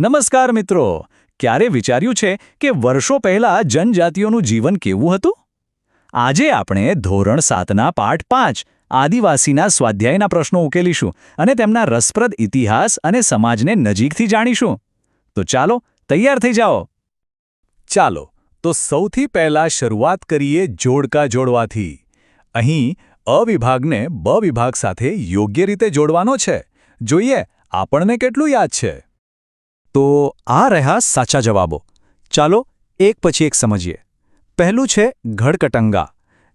નમસ્કાર મિત્રો. ક્યારે વિચાર્યું છે કે વર્ષો પહેલા જનજાતિઓનું જીવન કેવું હતું? આજે આપણે ધોરણ સાતના પાઠ પાંચ, આદિવાસીના સ્વાધ્યાયના પ્રશ્નો ઉકેલીશું અને તેમના રસપ્રદ ઇતિહાસ અને સમાજને નજીકથી જાણીશું. તો ચાલો, તૈયાર થઈ જાઓ. ચાલો, તો સૌથી પહેલા શરૂઆત કરીએ જોડકા જોડવાથી. અહીં અ વિભાગને બ વિભાગ સાથે યોગ્ય રીતે જોડવાનો છે. જોઈએ, આપણને કેટલું યાદ છે? તો આ રહ્યા સાચા જવાબો. ચાલો એક પછી એક સમજીએ. પહેલું છે ઘડકટંગા.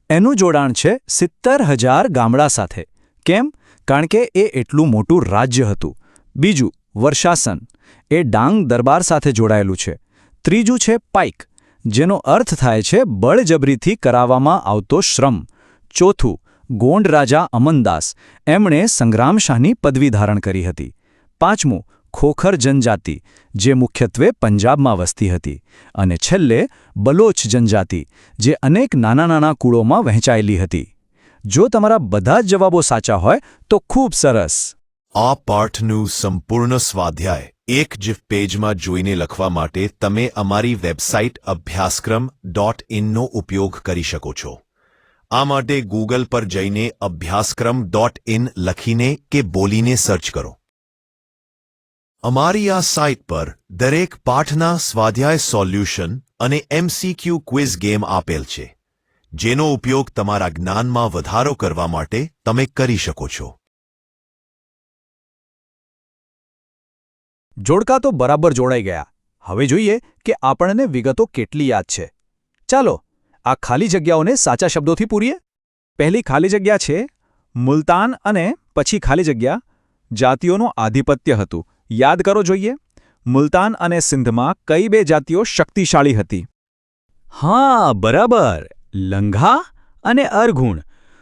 એનું જોડાણ છે સિત્તર હજાર ગામડા સાથે. કેમ? કારણ કે એ એટલું મોટું રાજ્ય હતું. બીજું, વર્ષાસન. એ ડાંગ દરબાર સાથે જોડાયેલું છે. ત્રીજું છે પાઇક. જેનો અર્થ થાય છે બળજબરીથી કરાવવામાં આવતો શ્રમ. ચોથું, ગોંડ રાજા અમનદાસ. એમણે સંગ્રામશાહની પદવી ધારણ કરી હતી. પાંચમું ખોખર જનજાતિ, જે મુખ્યત્વે પંજાબમાં વસતી હતી, અને છેલ્લે બલોચ જનજાતિ, જે અનેક નાના નાના કુળોમાં વહેંચાયેલી હતી. જો તમારા બધા જ જવાબો સાચા હોય, તો ખૂબ સરસ. આ પાઠનું સંપૂર્ણ સ્વાધ્યાય એક જ પેજમાં જોઈને લખવા માટે તમે અમારી વેબસાઇટ અભ્યાસક્રમ ડોટ ઇનનો ઉપયોગ કરી શકો છો. આ માટે ગૂગલ પર જઈને અભ્યાસક્રમ ડોટ ઇન લખીને કે બોલીને સર્ચ કરો. અમારી આ સાઇટ પર દરેક પાઠના સ્વાધ્યાય સોલ્યુશન અને એમસીક્યુ ક્વિઝ ગેમ આપેલ છે, જેનો ઉપયોગ તમારા જ્ઞાનમાં વધારો કરવા માટે તમે કરી શકો છો. જોડકા તો બરાબર જોડાઈ ગયા. હવે જોઈએ કે આપણને વિગતો કેટલી યાદ છે. ચાલો, આ ખાલી જગ્યાઓને સાચા શબ્દોથી પૂરીએ. પહેલી ખાલી જગ્યા છે મુલતાન અને પછી ખાલી જગ્યા જાતિઓનું આધિપત્ય હતું. યાદ કરો જોઈએ, મુલતાન અને સિંધમાં કઈ બે જાતિઓ શક્તિશાળી હતી? હા, બરાબર, લંઘા અને અર્ઘુણ.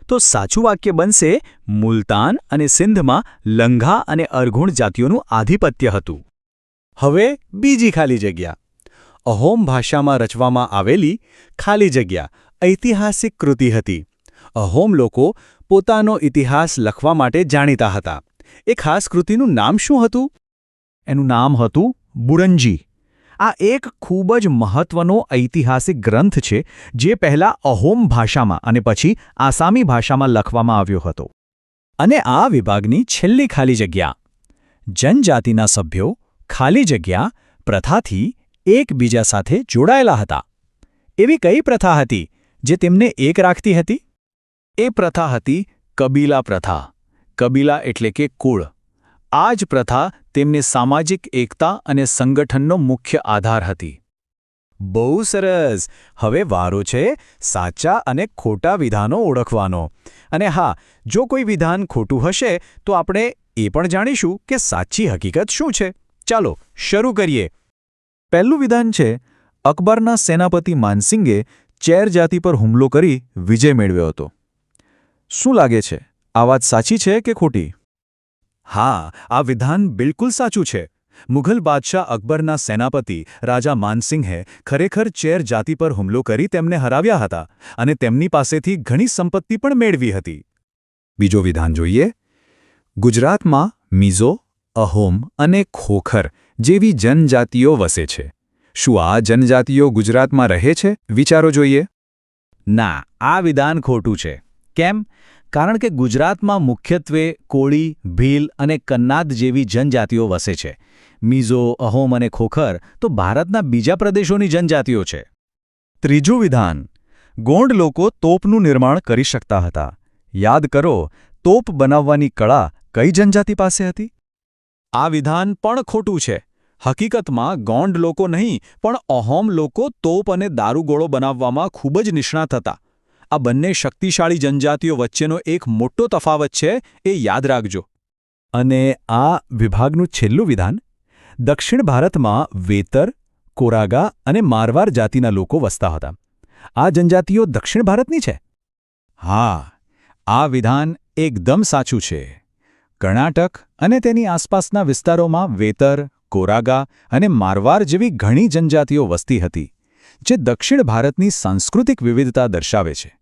તો સાચું વાક્ય બનશે, મુલતાન અને સિંધમાં લંઘા અને અર્ઘુણ જાતિઓનું આધિપત્ય હતું. હવે બીજી ખાલી જગ્યા. અહોમ ભાષામાં રચવામાં આવેલી ખાલી જગ્યા, ઐતિહાસિક કૃતિ હતી. અહોમ લોકો પોતાનો ઇતિહાસ લખવા માટે જાણીતા હતા. એ ખાસ કૃતિનું નામ શું હતું? એનું નામ હતું બુરંજી. આ એક ખૂબ જ મહત્વનો ઐતિહાસિક ગ્રંથ છે, જે પહેલા અહોમ ભાષામાં અને પછી આસામી ભાષામાં લખવામાં આવ્યો હતો. અને આ વિભાગની છેલ્લી ખાલી જગ્યા, જનજાતિના સભ્યો ખાલી જગ્યા, પ્રથાથી એકબીજા સાથે જોડાયેલા હતા. એવી કઈ પ્રથા હતી જે તેમને એક રાખતી હતી? એ પ્રથા હતી કબીલા પ્રથા. કબીલા એટલે કે કુળ. આ જ પ્રથા તેમની સામાજિક એકતા અને સંગઠનનો મુખ્ય આધાર હતી. બહુ સરસ! હવે વારો છે, સાચા અને ખોટા વિધાનો ઓળખવાનો. અને હા, જો કોઈ વિધાન ખોટું હશે, તો આપણે એ પણ જાણીશું કે સાચી હકીકત શું છે. ચાલો, શરૂ કરીએ. પહેલું વિધાન છે, અકબરના સેનાપતિ માનસિંગે ચેર જાતિ પર હુમલો કરી વિજય મેળવ્યો હતો. શું લાગે છે? આ વાત સાચી છે કે ખોટી? હા, આ વિધાન બિલકુલ સાચું છે. મુઘલ બાદશાહ અકબરના સેનાપતિ રાજા માનસિંહે ખરેખર ચેર જાતિ પર હુમલો કરી તેમને હરાવ્યા હતા અને તેમની પાસેથી ઘણી સંપત્તિ પણ મેળવી હતી. બીજો વિધાન જોઈએ. ગુજરાતમાં મિઝો, અહોમ અને ખોખર જેવી જનજાતિઓ વસે છે. શું આ જનજાતિઓ ગુજરાતમાં રહે છે? વિચારો જોઈએ. ના, આ વિધાન ખોટું છે. કેમ? કારણ કે ગુજરાતમાં મુખ્યત્વે કોળી, ભીલ અને કન્નાદ જેવી જનજાતિઓ વસે છે. મિઝો, અહોમ અને ખોખર તો ભારતના બીજા પ્રદેશોની જનજાતિઓ છે. ત્રીજું વિધાન. ગોંડ લોકો તોપનું નિર્માણ કરી શકતા હતા. યાદ કરો, તોપ બનાવવાની કળા કઈ જનજાતિ પાસે હતી? આ વિધાન પણ ખોટું છે. હકીકતમાં ગોંડ લોકો નહીં, પણ અહોમ લોકો તોપ અને દારૂગોળો બનાવવામાં ખૂબ જ નિષ્ણાત હતા. આ બંને શક્તિશાળી જનજાતિઓ વચ્ચેનો એક મોટો તફાવત છે, એ યાદ રાખજો. અને આ વિભાગનું છેલ્લું વિધાન, દક્ષિણ ભારતમાં વેતર, કોરાગા અને મારવાર જાતિના લોકો વસતા હતા. આ જનજાતિઓ દક્ષિણ ભારતની છે? હા, આ વિધાન એકદમ સાચું છે. કર્ણાટક અને તેની આસપાસના વિસ્તારોમાં વેતર, કોરાગા અને મારવાર જેવી ઘણી જનજાતિઓ વસતી હતી, જે દક્ષિણ ભારતની સાંસ્કૃતિક વિવિધતા દર્શાવે છે.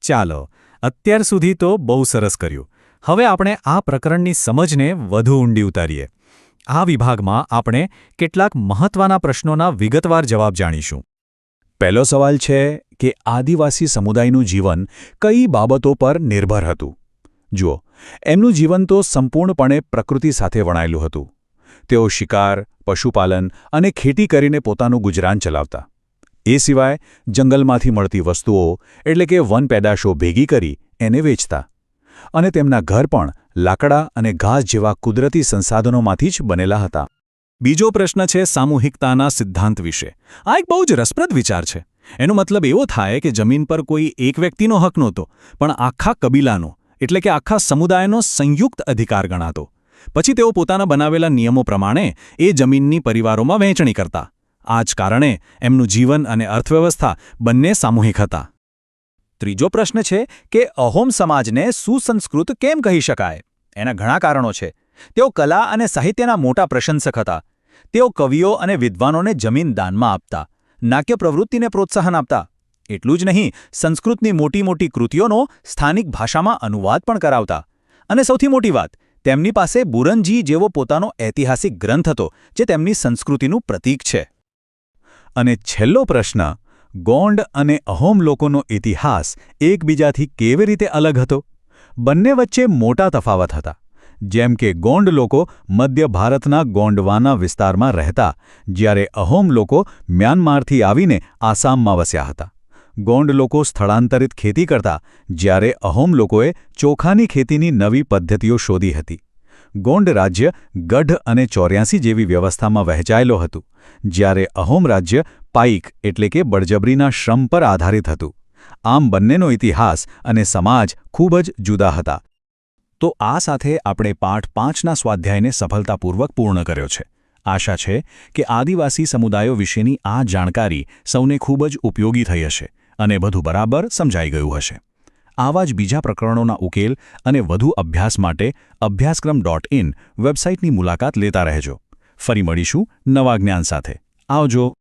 ચાલો, અત્યાર સુધી તો બહુ સરસ કર્યું. હવે આપણે આ પ્રકરણની સમજને વધુ ઊંડી ઉતારીએ. આ વિભાગમાં આપણે કેટલાક મહત્ત્વના પ્રશ્નોના વિગતવાર જવાબ જાણીશું. પહેલો સવાલ છે કે આદિવાસી સમુદાયનું જીવન કઈ બાબતો પર નિર્ભર હતું? જુઓ, એમનું જીવન તો સંપૂર્ણપણે પ્રકૃતિ સાથે વણાયેલું હતું. તેઓ શિકાર, પશુપાલન અને ખેતી કરીને પોતાનું ગુજરાન ચલાવતા. એ સિવાય જંગલમાંથી મળતી વસ્તુઓ, એટલે કે વન પેદાશો ભેગી કરી એને વેચતા. અને તેમના ઘર પણ લાકડા અને ઘાસ જેવા કુદરતી સંસાધનોમાંથી જ બનેલા હતા. બીજો પ્રશ્ન છે સામૂહિકતાના સિદ્ધાંત વિશે. આ એક બહુ જ રસપ્રદ વિચાર છે. એનો મતલબ એવો થાય કે જમીન પર કોઈ એક વ્યક્તિનો હક નહોતો, પણ આખા કબીલાનો, એટલે કે આખા સમુદાયનો સંયુક્ત અધિકાર ગણાતો. પછી તેઓ પોતાના બનાવેલા નિયમો પ્રમાણે એ જમીનની પરિવારોમાં વહેંચણી કરતા. આ જ કારણે એમનું જીવન અને અર્થવ્યવસ્થા બંને સામૂહિક હતા. ત્રીજો પ્રશ્ન છે કે અહોમ સમાજને સુસંસ્કૃત કેમ કહી શકાય? એના ઘણા કારણો છે. તેઓ કલા અને સાહિત્યના મોટા પ્રશંસક હતા. તેઓ કવિઓ અને વિદ્વાનોને જમીન દાનમાં આપતા, નાટ્ય પ્રવૃત્તિને પ્રોત્સાહન આપતા. એટલું જ નહીં, સંસ્કૃતની મોટી મોટી કૃતિઓનો સ્થાનિક ભાષામાં અનુવાદ પણ કરાવતા. અને સૌથી મોટી વાત, તેમની પાસે બુરંજી જેવો પોતાનો ઐતિહાસિક ગ્રંથ હતો, જે તેમની સંસ્કૃતિનું પ્રતીક છે. અને છેલ્લો પ્રશ્ન, ગોંડ અને અહોમ લોકોનો ઇતિહાસ એકબીજાથી કેવી રીતે અલગ હતો? બંને વચ્ચે મોટા તફાવત હતા, જેમ કે ગોંડ લોકો મધ્ય ભારતના ગોંડવાના વિસ્તારમાં રહેતા, જ્યારે અહોમ લોકો મ્યાનમારથી આવીને આસામમાં વસ્યા હતા. ગોંડ લોકો સ્થળાંતરિત ખેતી કરતા, જ્યારે અહોમ લોકોએ ચોખાની ખેતીની નવી પદ્ધતિઓ શોધી હતી. ગોંડ રાજ્ય ગઢ અને ચોર્યાસી જેવી વ્યવસ્થામાં વહેંચાયેલો હતું, જ્યારે અહોમ રાજ્ય પાઇક એટલે કે બળજબરીના શ્રમ પર આધારિત હતું. આમ બંનેનો ઇતિહાસ અને સમાજ ખૂબ જ જુદા હતા. તો આ સાથે આપણે પાઠ પાંચના સ્વાધ્યાયને સફળતાપૂર્વક પૂર્ણ કર્યો છે. આશા છે કે આદિવાસી સમુદાયો વિશેની આ જાણકારી સૌને ખૂબ જ ઉપયોગી થઈ હશે અને બધું બરાબર સમજાઈ ગયું હશે. આવા જ બીજા પ્રકરણોના ઉકેલ અને વધુ અભ્યાસ માટે અભ્યાસક્રમ ડોટ ઇન વેબસાઇટની મુલાકાત લેતા રહેજો. ફરી મળીશું નવા જ્ઞાન સાથે. આવજો.